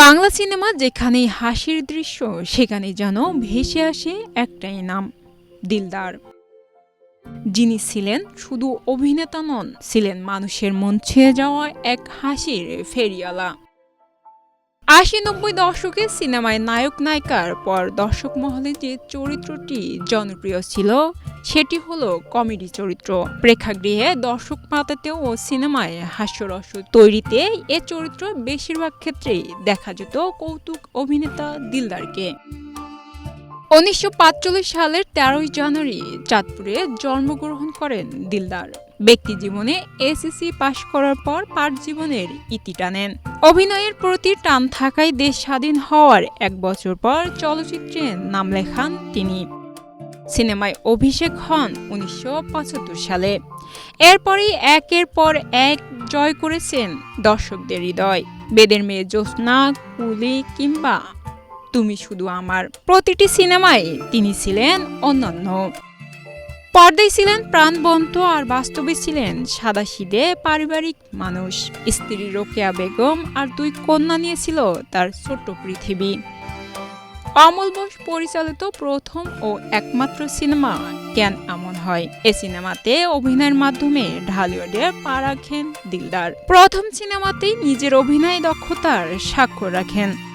Bangla cinema যেখানেই হাসির দৃশ্য সেখানে যেন ভেসে আসে একটাই নাম, দিলদার। যিনি ছিলেন শুধু অভিনেতা নন, ছিলেন মানুষের মন ছেয়ে যাওয়া এক হাসির ফেরিয়ালা আশি নব্বই দশকে সিনেমায় নায়ক নায়িকার পর দর্শক মহলে যে চরিত্রটি জনপ্রিয় ছিল, সেটি হলো কমেডি চরিত্র। প্রেক্ষাগৃহে দর্শক পাতাতেও ও সিনেমায় হাস্যরস তৈরিতে এ চরিত্র বেশিরভাগ ক্ষেত্রেই দেখা যেত কৌতুক অভিনেতা দিলদারকে। উনিশশো সালের তেরোই জানুয়ারি চাঁদপুরে জন্মগ্রহণ করেন দিলদার। ব্যক্তি জীবনে এসএসসি পাশ করার পর পাঠ জীবনের ইতি টানেন। অভিনয়ের প্রতি টান থাকায় দেশ স্বাধীন হওয়ার এক বছর পর চলচ্চিত্রে নাম লেখান তিনি। সিনেমায় অভিষেক হন উনিশশো পঁচাত্তর সালে। এরপরই একের পর এক জয় করেছেন দর্শকদের হৃদয়। বেদের মেয়ে জ্যোৎস্না, কুলি কিংবা তুমি শুধু আমার। প্রতিটি সিনেমায় তিনি ছিলেন অন্যান্য পর্দায় ছিলেন প্রাণবন্ত আর বাস্তবে ছিলেন সাদাসিদে পারিবারিক মানুষ। স্ত্রী রোকেয়া বেগম আর দুই কন্যা নিয়েছিল তার ছোট্ট পৃথিবী। অমল বোস পরিচালিত প্রথম ও একমাত্র সিনেমা কেন এমন হয়? এ সিনেমাতে অভিনয়ের মাধ্যমে ঢালিউডে পা রাখেন দিলদার। প্রথম সিনেমাতেই নিজের অভিনয় দক্ষতার স্বাক্ষর রাখেন।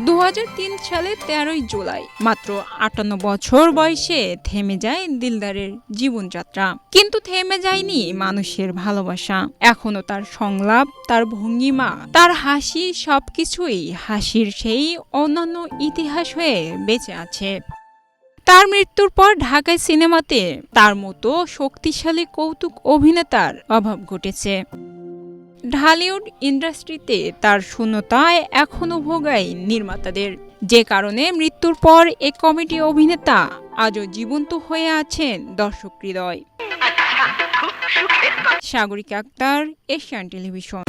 দু হাজার তিন সালে তেরোই জুলাই। মাত্র আটান্ন বছর বয়সে থেমে যায় দিলদারের জীবনযাত্রা। কিন্তু থেমে যায়নি মানুষের ভালোবাসা। এখনও তার সংলাপ, তার ভঙ্গিমা, তার হাসি সবকিছুই হাসির সেই অন্যান্য ইতিহাস হয়ে বেঁচে আছে। তার মৃত্যুর পর ঢাকায় সিনেমাতে তার মতো শক্তিশালী কৌতুক অভিনেতার অভাব ঘটেছে। ঢালিউড ইন্ডাস্ট্রিতে তার শূন্যতায় এখনও ভোগায় নির্মাতাদের। যে কারণে মৃত্যুর পর এ কমেডি অভিনেতা আজও জীবন্ত হয়ে আছেন দর্শক হৃদয়। Sagarika Akter Asian television.